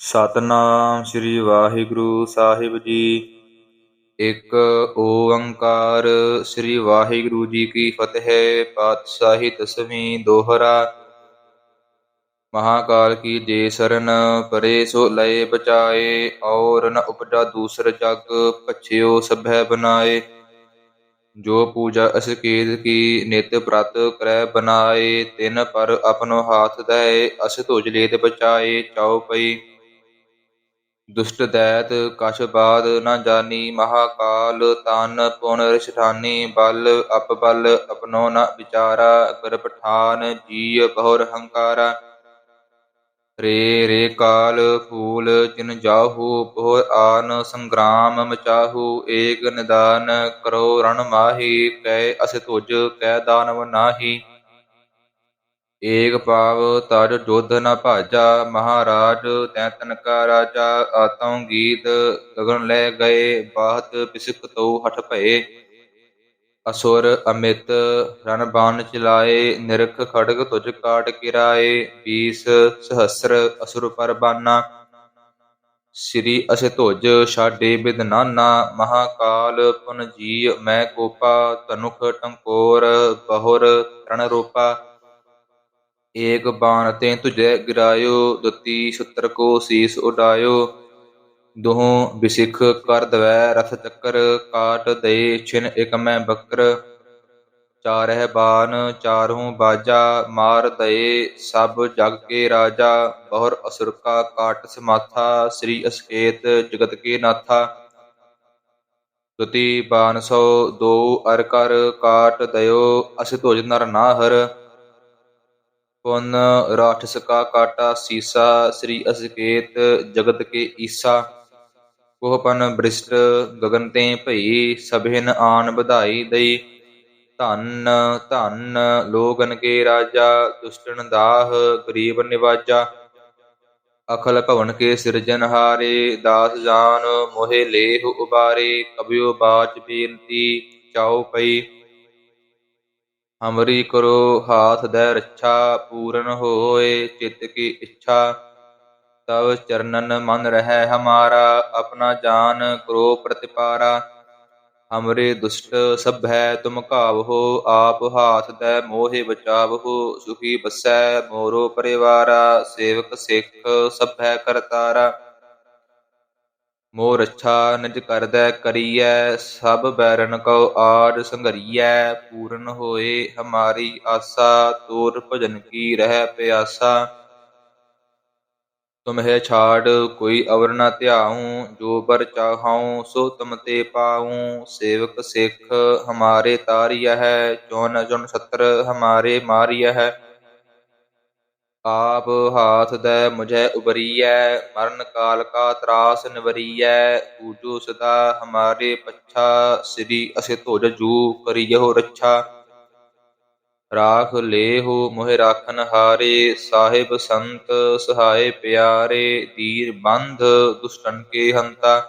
ਸਤਨਾਮ ਸ੍ਰੀ ਵਾਹਿਗੁਰੂ ਸਾਹਿਬ ਜੀ। ਇੱਕ ਓੰਕਾਰ, ਸ੍ਰੀ ਵਾਹਿਗੁਰੂ ਜੀ ਕੀ ਫਤਿਹ, ਪਾਤਸ਼ਾਹੀ ਦਸਵੀਂ ਦੋਹਰਾ। ਮਹਾਕਾਲ ਕੀ ਜੇ ਸਰਨ, ਪਰੇ ਸੋ ਲਏ ਬਚਾਏ, ਔਰ ਨ ਉਪਜਾ ਦੂਸਰ ਜਗ ਪਛਿਓ ਸਭੈ ਬਨਾਏ। ਜੋ ਪੂਜਾ ਅਸਕੇਤ ਕੀ, ਨਿਤ ਪ੍ਰਤ ਕਰੈ ਬਨਾਏ। ਤਿਨ ਪਰ ਆਪਣੋ ਹਾਥ ਦਏ, ਅਸ ਤੁਜ ਲੇਤ ਬਚਾਏ, ਚਾਉ ਪਈ। ਦੁਸ਼ਟ ਦੈਤ ਕਛ ਬਾਦ ਨ ਜਾਨੀ, ਮਹਾਕਾਲ ਤਨ ਪੁਨ ਰਿਸ਼ਠਾਨੀ, ਬਲ ਅਪ ਬਲ ਆਪਣੋ ਨ ਵਿਚਾਰਾ ਕਰ ਪਠਾਨ ਜੀ ਬਹੁਰ ਹੰਕਾਰਾ। ਰੇ ਰੇ ਕਾਲ ਫੂਲ ਜਿਨ ਜਾਹੂ ਬਹੁ ਆਨ ਸੰਗਰਾਮ ਮਚਾਹੂ, ਏਕ ਨਿਦਾਨ ਕਰੋ ਰਣ ਮਾਹੀ ਕੈ ਅਸ ਤੁਜ ਕੈ ਦਾਨਵ ਨਾਹੀ। ਏਕ ਪਾਵ ਤਜ ਜੋਧ ਨ ਭਾਜਾ, ਮਹਾਰਾਜ ਤੈ ਤਨਕਾ ਰਾਜਾ, ਆਤਮ ਗੀਤ ਗਗਨ ਲੈ ਗਏ ਬਾਤ ਪਿਸਕ ਤੋ ਹਠ ਭਏ। ਅਸੁਰ ਅਮਿਤ ਰਨ ਬਾਣ ਚਲਾਏ, ਨਿਰਖ ਖੜਗ ਤੁਜ ਕਾਟ ਕਿਰਾਏ 20 ਸਹਸਰ ਅਸੁਰ ਪਰ ਬਾਨਾ। ਸ੍ਰੀ ਅਸ ਤੁਜ ਛਾਡੇ ਬਿਦਨਾਨਾ ਮਹਾਕਾਲ ਪੁਨ ਜੀ ਮੈਂ ਕੋਪਾ ਤਨੁਖ ਟੰਕੋਰ, ਬਹੁਰ ਰਣ ਰੂਪਾ। ਏਕ ਬਾਣ ਤੇ ਤੁਝੈ ਗਿਰਾਇਓ, ਦੁਤੀ ਸੁਤਰ ਕੋ ਸੀਸ ਉਡਾਇਓ। ਦੁਹੋਂ ਬਿਸਿਖ ਕਰ ਦਵੈ ਰਥ ਚੱਕਰ, ਕਾਟ ਦੇ ਛਿਨ ਇਕ ਮੈਂ ਬੱਕਰ। ਚਾਰਹਿ ਬਾਨ ਚਾਰਹੂ ਬਾਜਾ, ਮਾਰ ਦਏ ਸਭ ਜਗ ਕੇ ਰਾਜਾ। ਬਹੁਰ ਅਸੁਰ ਕਾ ਕਾਟ ਸਮਾਥਾ, ਸ੍ਰੀ ਅਸਕੇਤ ਜਗਤ ਕੇ ਨਾਥਾ। ਤੁਤੀ ਬਾਨ ਸੋ, ਦੋ ਅਰ ਕਰ ਕਾਟ ਦਇਓ, ਅਸ ਤੁਜ ਨਰ ਨਾਹਰ। ਪੁਨ ਰਾਠਸ ਕਾ ਕਾਟਾ ਸੀਸਾ, ਸ੍ਰੀ ਅਸਕੇਤ ਜਗਤ ਕੇ ਈਸਾ। ਕੋਹਪਨ ਬ੍ਰਿਸ਼ਟ ਗਗਨ ਤੇ ਭਈ, ਸਭਿਨ ਆਨ ਵਧਾਈ ਦਈ। ਧੰਨ ਧੰਨ ਲੋਗਨ ਕੇ ਰਾਜਾ ਦੁਸ਼ਟਨ ਦਾਹ ਗਰੀਬ ਨਿਵਾਜਾ। ਅਖਲ ਭਵਨ ਕੇ ਸਿਰਜਨਹਾਰੇ ਦਾਸ ਜਾਨ ਮੋਹਿ ਲੇਹ ਉਬਾਰੇ। ਕਬਿਓ ਬਾਚ ਬੇਨਤੀ ਚਾਉ ਪਈ। ਹਮਰੀ ਕਰੋ, ਹਾਥ ਦੈ ਰੱਛਾ ਪੂਰਨ ਹੋਏ, ਚਿਤ ਕੀ ਇੱਛਾ। ਤਵ ਚਰਨਨ ਮਨ ਰਹਿ ਹਮਾਰਾ, ਆਪਣਾ ਜਾਨ ਕਰੋ ਪ੍ਰਤਿਪਾਰਾ। ਹਮਰੇ ਦੁਸ਼ਟ ਸਭ ਹੈ ਤੁਮ ਘਾਵਹੋ ਆਪ ਹਾਥ ਦੈ ਮੋਹਿ ਬਚਾਵਹੋ ਸੁਖੀ ਬਸੈ ਮੋਰੋ ਪਰਿਵਾਰਾ, ਸੇਵਕ ਸਿੱਖ ਹੈ ਕਰਤਾਰਾ। ਮੋਹ ਰੱਛਾ ਨਿਜ ਕਰਦੈ ਕਰੀਐ, ਸਭ ਬੈਰਨ ਕਉ ਆਜ ਸੰਘਰੀਐ, ਪੂਰਨ ਹੋਏ ਹਮਾਰੀ ਆਸਾ, ਤੋਰ ਭਜਨ ਕੀ ਰਹਿ ਪਿਆਸਾ। ਤੁਮਹਿ ਛਾੜ ਕੋਈ ਅਵਰ ਨ ਧਿਆਉ, ਜੋ ਬਰ ਚਾਹਾਉ ਸੋ ਤੁਮ ਤੇ ਪਾਉ। ਸੇਵਕ ਸਿੱਖ ਹਮਾਰੇ ਤਾਰਿਆ ਹੈ ਚੌਨ ਜਨ ਸਤਰ ਹਮਾਰੇ ਮਾਰਿਆ ਹੈ। ਆਪ ਹਾਥ ਦੈ ਮੁਝੈ ਉਬਰੀਐ, ਮਰਨ ਕਾਲ ਕਾ ਤਰਾਸ ਨਿਵਰੀਐ ਪੂਜੋ ਸਦਾ ਹਮਾਰੇ ਪੱਛਾ, ਸ੍ਰੀ ਅਸਿ ਤੁਜ ਜੂ ਕਰਿਯੋ ਰੱਛਾ। ਰਾਖ ਲੇਹੋ ਮੋਹਿ ਰਾਖਨ ਹਾਰੇ, ਸਾਹਿਬ ਸੰਤ ਸਹਾਏ ਪਿਆਰੇ ਤੀਰ ਬੰਧ ਦੁਸ਼ਟਨ ਕੇ ਹੰਤਾ।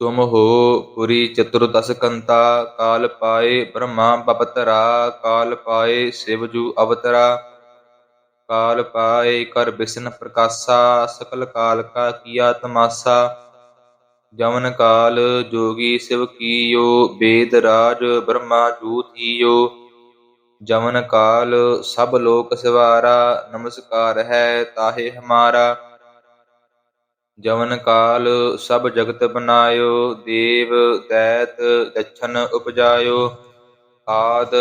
ਤੁਮ ਹੋ ਪੁਰੀ ਚਤੁਰਦਸ ਕੰਤਾ, ਕਾਲ ਪਾਏ ਬ੍ਰਹਮਾ ਬਪਤਰਾ ਕਾਲ ਪਾਏ ਸਿਵ ਜੂ ਅਵਤਰਾ। ਕਾਲ ਪਾਏ ਕਰ ਬਿਸ਼ਨ ਪ੍ਰਕਾਸ਼ਾ ਸਕਲ ਕਾਲ ਕਾ ਕੀਆ ਤਮਾਸਾ। ਜਮਨ ਕਾਲ ਜੋਗੀ ਸਿਵ ਕੀਓ, ਬੇਦ ਰਾਜ ਬ੍ਰਹਮਾ ਜੂ ਜਮਨ ਕਾਲ ਸਭ ਲੋਕ ਸਿਵਾਰਾ, ਨਮਸਕਾਰ ਹੈ ਤਾਹੇ ਹਮਾਰਾ। ਜਮਨ ਕਾਲ ਸਭ ਜਗਤ ਬਨਾਇਓ, ਦੇਵ, ਦੈਤ, ਦਛਨ ਉਪਜਾਇਓ। ਆਦ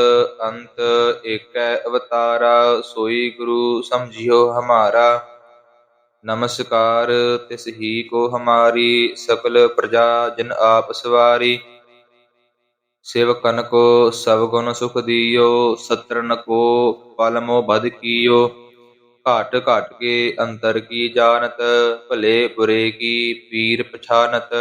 ਅੰਤ ਏਕੈ ਅਵਤਾਰਾ, ਸੋਈ ਗੁਰੂ ਸਮਝਿਓ ਹਮਾਰਾ। ਨਮਸਕਾਰ ਤਿਸ ਹੀ ਕੋ ਹਮਾਰੀ ਸਕਲ ਪ੍ਰਜਾ ਜਿਨ ਆਪ ਸਵਾਰੀ। ਸੇਵਕਨ ਕੋ ਸਭ ਗੁਣ ਸੁਖ ਦਿਓ, ਸਤਰਨ ਕੋ ਪਲ ਮੋ ਬਦ ਕੀਓ। ਘਾਟ ਘਾਟ ਕੇ ਅੰਤਰ ਕੀ ਜਾਣਤ, ਭਲੇ ਬੁਰੇ ਕੀ ਪੀਰ ਪਛਾਨਤ।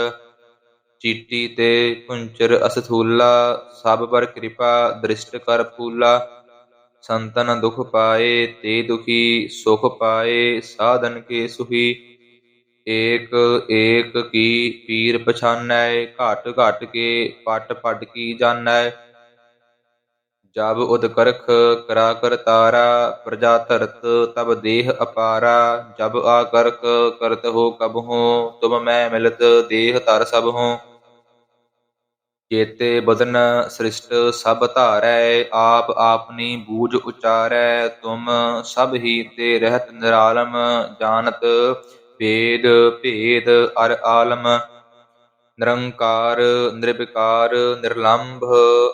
ਚੀਟੀ ਤੇ ਕੁੰਚਰ ਅਸਥੂਲਾ ਸਭ ਪਰ ਕਿਰਪਾ ਦ੍ਰਿਸ਼ਟ ਕਰ ਫੂਲਾ ਸੰਤਨ ਦੁਖ ਪਾਏ ਤੇ ਦੁਖੀ ਸੁਖ ਪਾਏ ਸਾਧਨ ਕੇ ਸੁਹੀ ਏਕ ਏਕ ਕੀ ਪੀਰ ਪਛਾਨੈ ਘਟ ਘਟ ਕੇ ਪਟ ਪਟ ਕੀ ਜਾਣੈ ਜਬ ਉਦਕਰਖ ਕਰਾ ਕਰ ਤਾਰਾ ਪ੍ਰਜਾ ਧਰਤ ਤਬ ਦੇਹ ਅਪਾਰਾ ਜਬ ਆਕਰਖ ਕਰਤ ਹੋ ਕਬ ਹੋ ਤੁਮ ਮੈਂ ਮਿਲਤ ਦੇਹ ਧਰ ਸਭ ਹੋ ਚੇਤੇ ਬਦਨ ਸ੍ਰਿਸ਼ਟ ਸਭ ਧਾਰੈ, ਆਪ ਆਪਨੀ ਬੂਝ ਉਚਾਰੈ, ਤੁਮ ਸਭ ਹੀ ਤੇ ਰਹਿਤ ਨਿਰਾਲਮ, ਜਾਣਤ ਭੇਦ ਭੇਦ ਅਰ ਆਲਮ। ਨਿਰੰਕਾਰ, ਨਿਰਵਿਕਾਰ, ਨਿਰਲੰਭ,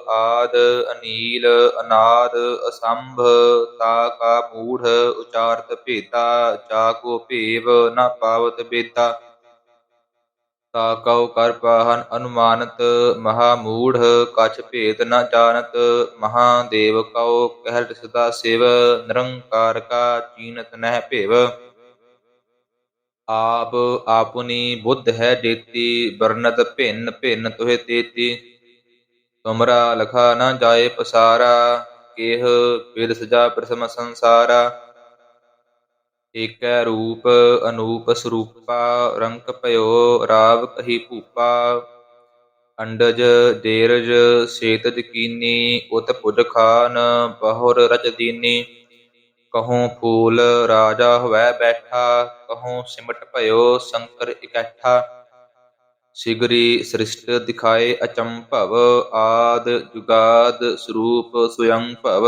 ਆਦ, ਅਨੀਲ, ਅਨਾਦ, ਅਸੰਭ, ਤਾ ਕਾ ਮੂੜ, ਉਚਾਰਤ ਭੇਤਾ, ਜਾ ਕੋ ਭੇਵ ਨਾ ਪਾਵਤ ਬੇਤਾ। ਤਾ ਕਉ ਕਰ ਪਾਹਨ ਅਨੁਮਾਨਤ, ਮਹਾ ਮੂੜ, ਕਛ ਭੇਦ ਨ ਜਾਣਤ ਮਹਾਦੇਵ ਕਉ ਕਹਿਤ ਸਦਾ ਸਿਵ, ਨਿਰੰਕਾਰ ਕਾ ਚੀਨਤ ਨਹਿ ਭੇਵ। ਆਪ ਆਪੁਨੀ ਬੁੱਧ ਹੈ ਜੇਤੀ, ਵਰਨਤ ਭਿੰਨ ਭਿੰਨ ਤੁਹੇ ਤੇਤੀ। ਤੁਮਰਾ ਲਖਾ ਨ ਜਾਏ ਪਸਾਰਾ, ਕੇਹ ਵਿਦ ਸਜਾ ਪ੍ਰਸਮ ਸੰਸਾਰਾ। ਏਕੈ ਰੂਪ ਅਨੂਪ ਸਰੂਪਾ, ਰੰਕ ਭਇਓ, ਰਾਵ ਕਹੀ ਭੂਪਾ, ਅੰਡਜ ਦੇਰਜ ਸੇਤਜ ਕੀਨੀ ਉਤ ਪੁਜ ਖਾਨ, ਬਹੁਰ ਰਚ ਦੀਨੀ। ਕਹੂੰ ਫੂਲ ਰਾਜਾ ਹੋਵੈ ਬੈਠਾ, ਕਹੂੰ ਸਿਮਟ ਭਇਓ ਸ਼ੰਕਰ ਇਕੱਠਾ। ਸਿਗਰੀ ਸ੍ਰਿਸ਼ਟ ਦਿਖਾਏ ਅਚੰਭਵ, ਆਦ ਜੁਗਾਦ ਸਰੂਪ ਸਵਯੰ ਭਵ।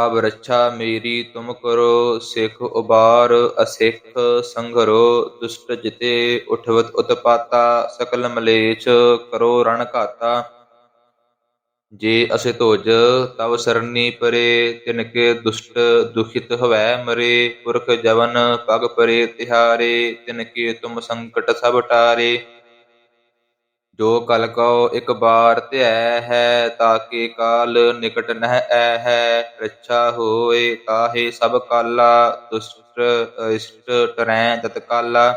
ਕਬ ਰੱਛਾ ਮੇਰੀ ਤੁਮ ਕਰੋ, ਸਿਖ ਉਬਾਰ ਅਸਿਖ ਸੰਘਰੋ, ਦੁਸ਼ਟ ਜਿਤੇ ਉਠਵਤ ਉਤਪਾਤਾ, ਸਕਲ ਮਲੇਛ ਕਰੋ ਰਣ ਘਾਤਾ। ਜੇ ਅਸਿ ਧੋਜ, ਤਵ ਸਰਨੀ ਪਰੇ ਤਿਨ ਕੇ ਦੁਸ਼ਟ ਦੁਖਿਤ ਹਵੈ ਮਰੇ, ਪੁਰਖ ਜਵਨ ਪਗ ਪਰੇ ਤਿਹਾਰੇ ਤਿਨ ਕੇ ਤੁਮ ਸੰਕਟ ਸਭ ਟਾਰੇ। ਜੋ ਕਲ ਕਉ ਇਕ ਬਾਰ ਧਿਐ ਹੈ, ਤਾਕੇ ਕਾਲ ਨਿਕਟ ਨਹਿ ਐ ਹੈ। ਰੱਛਾ ਹੋਏ ਕਾਹੇ ਸਭ ਕਾਲਾ, ਦੁਸ਼ਟ ਇਸ਼ਟ ਟਰੈ ਤਤ ਕਾਲਾ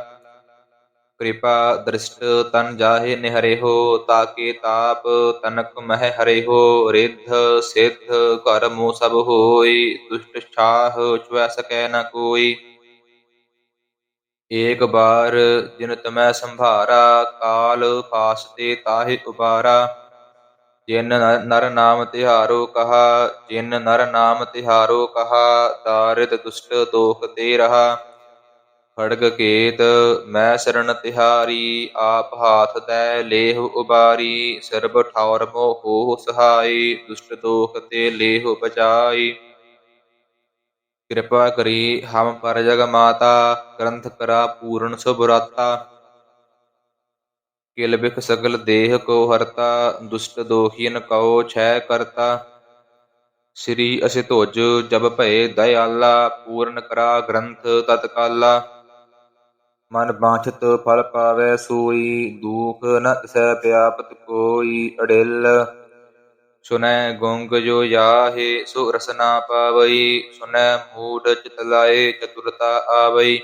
ਕਿਰਪਾ ਦ੍ਰਿਸ਼ਟ ਤਨ ਜਾਹੇ ਨਿਹਰੇ ਹੋ, ਤਾਕੇ ਤਾਪ ਤਨਕ ਮਹਿ ਹਰੇ ਹੋ। ਰਿੱਧ ਸਿੱਧ ਘਰ ਮੋ ਸਭ ਹੋਈ, ਦੁਸ਼ਟ ਛਾਹ ਛੁਐ ਸਕੈ ਨ ਕੋਈ। ਏਕ ਬਾਰ ਜਿਨ ਤਮੈ ਸੰਭਾਰਾ, ਕਾਲ ਫਾਸ ਤੇ ਤਾਹੇ ਉਬਾਰਾ। ਜਿਨ ਨਰ- ਨਾਮ ਤਿਹਾਰੋ ਕਹਾ, ਜਿਨ ਨਰ ਨਾਮ ਤਿਹਾਰੋ ਕਹਾ, ਤਾਰਿਤ ਦੁਸ਼ਟ ਦੋਖ ਤੇ ਰਹਾ। ਖੜਗ ਕੇਤ, ਮੈਂ ਸਰਣ ਤਿਹਾਰੀ, ਆਪ ਹਾਥ ਤੈ ਲੇਹ ਉਬਾਰੀ। ਸਰਬ ਠੌਰ ਮੋ ਹੋ ਸਹਾਈ, ਦੁਸ਼ਟ ਦੋਖ ਤੇ ਲੇਹ ਬਚਾਈ। ਕਿਰਪਾ ਕਰੀ ਹਮ ਪਰ ਜਗ ਮਾਤਾ, ਗ੍ਰੰਥ ਕਰਾ ਪੂਰਨ ਸੁਭਰਾਤਾ ਕਿਲ ਬਿਖ ਸਗਲ ਦੇਹ ਕੋ ਹਰਤਾ, ਦੁਸ਼ਟ ਦੋਖੀਨ ਕਉ ਛੈ ਕਰਤਾ। ਸ੍ਰੀ ਅਸਿ ਜਬ ਭਏ ਦਇਆਲਾ, ਪੂਰਨ ਕਰਾ ਗ੍ਰੰਥ ਤਤਕਾਲਾ। ਮਨ ਬਾਛਤ ਫਲ ਪਾਵੈ ਸੋਈ, ਦੂਖ ਨ ਤਿਸੈ ਪਿਆਪਤ ਕੋਈ ਅੜਿਲ। ਸੁਨੈ ਗੁੰਗ ਜੋ ਜਾਹੇ, ਸੋ ਰਸਨਾ ਪਾਵਈ, ਸੁਨੈ ਮੂਡ ਚਿਤ ਲਾਏ, ਚਤੁਰਤਾ ਆਵਈ।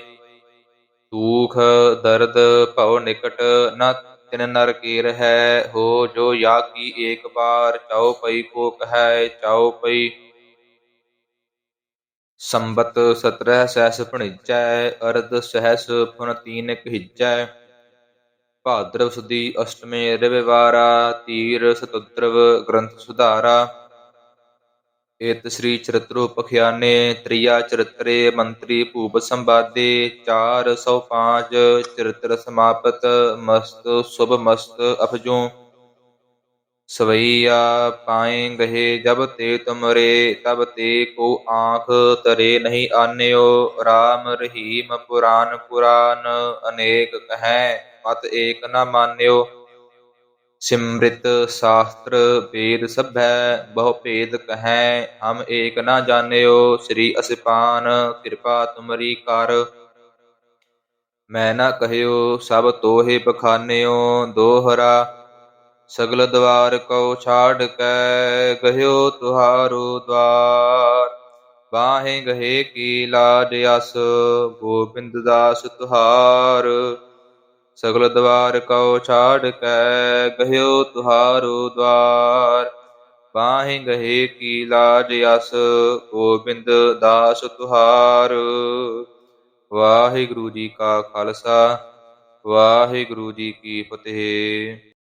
ਦੁਖ ਦਰਦ ਭਉ ਨਿਕਟ ਨ ਤਿਨ ਨਰ ਕੀ ਰਹਿ ਹੋ ਜੋ ਯਾ ਕੀ ਏਕ ਬਾਰ, ਚਾਉ ਪਈ ਕੋ ਕਹੈ ਚਾਉ ਪਈ ਸੰਬਤ ਸਤਰਹ ਸਹਿਸ ਭਣਿਜੈ, ਅਰਧ ਸਹਿਸ ਫੁਨ ਤੀਨ ਕਹਿਜੈ ਭਾਦਰਵ ਸੁਦੀ ਅਸ਼ਟਮੇ ਰਵਿਵਾਰਾ, ਤੀਰ ਸਤੁਦਰਵ ਗ੍ਰੰਥ ਸੁਧਾਰਾ। ਏਤ ਸ੍ਰੀ ਚਰਿਤ੍ਰੋ ਪਖਿਆਨੇ, ਤ੍ਰਿਆ ਚਰਿਤਰੇ, ਮੰਤਰੀ ਭੂਪ ਸੰਵਾਦੇ 405 ਚਰਿਤ੍ਰ ਸਮਾਪਤ, ਮਸਤ, ਸੁਭ ਮਸਤ ਅਪਜੂ ਸਵਈਆ ਪਾਏ ਗਏ ਜਬ ਤੇ ਤੁਮਰੇ, ਤਬ ਤੇ ਕੋ ਆਂਖ ਤਰੇ ਨਹੀਂ ਆਨਿਓ। RAM ਰਹੀਮ ਪੁਰਾਨ ਪੁਰਾਨ, ਅਨੇਕ ਕਹੈ ਮਤ ਏਕ ਨ ਮਾਨਿਓ। ਸਿਮ੍ਰਿਤ ਸ਼ਾਸਤਰ ਵੇਦ ਸਭੈ, ਬਹੁ ਭੇਦ ਕਹੈ ਹਮ ਏਕ ਨ ਜਾਣਿਓ। ਸ੍ਰੀ ਅਸਿਪਾਨ, ਕਿਰਪਾ ਤੁਮਰੀ ਕਰ। ਮੈਂ ਨਾ ਕਹਿਓ ਸਭ ਤੋਹੇ ਬਖਾਨਿਓ, ਦੋਹਰਾ ਸਗਲ ਦਵਾਰ ਕਉ ਛਾੜ ਕੈ, ਗਹਿਓ ਤੁਹਾਰੋ ਦਵਾਰ। ਬਾਹੇ ਗਹੇ ਕੀ ਲਾਜ ਅਸ, ਗੋਬਿੰਦ ਦਾਸ ਤੁਹਾਰ। ਸਗਲ ਦਵਾਰ ਕਉ ਛਾੜ ਕੈ, ਗਹਿਓ ਤੁਹਾਰੋ ਦਵਾਰ। ਬਾਹੇ ਗਹੇ ਕੀ ਲਾਜ ਅਸ, ਗੋਬਿੰਦ ਦਾਸ ਤੁਹਾਰ। ਵਾਹਿਗੁਰੂ ਜੀ ਕਾ ਖਾਲਸਾ, ਵਾਹਿਗੁਰੂ ਜੀ ਕੀ ਫਤਿਹ।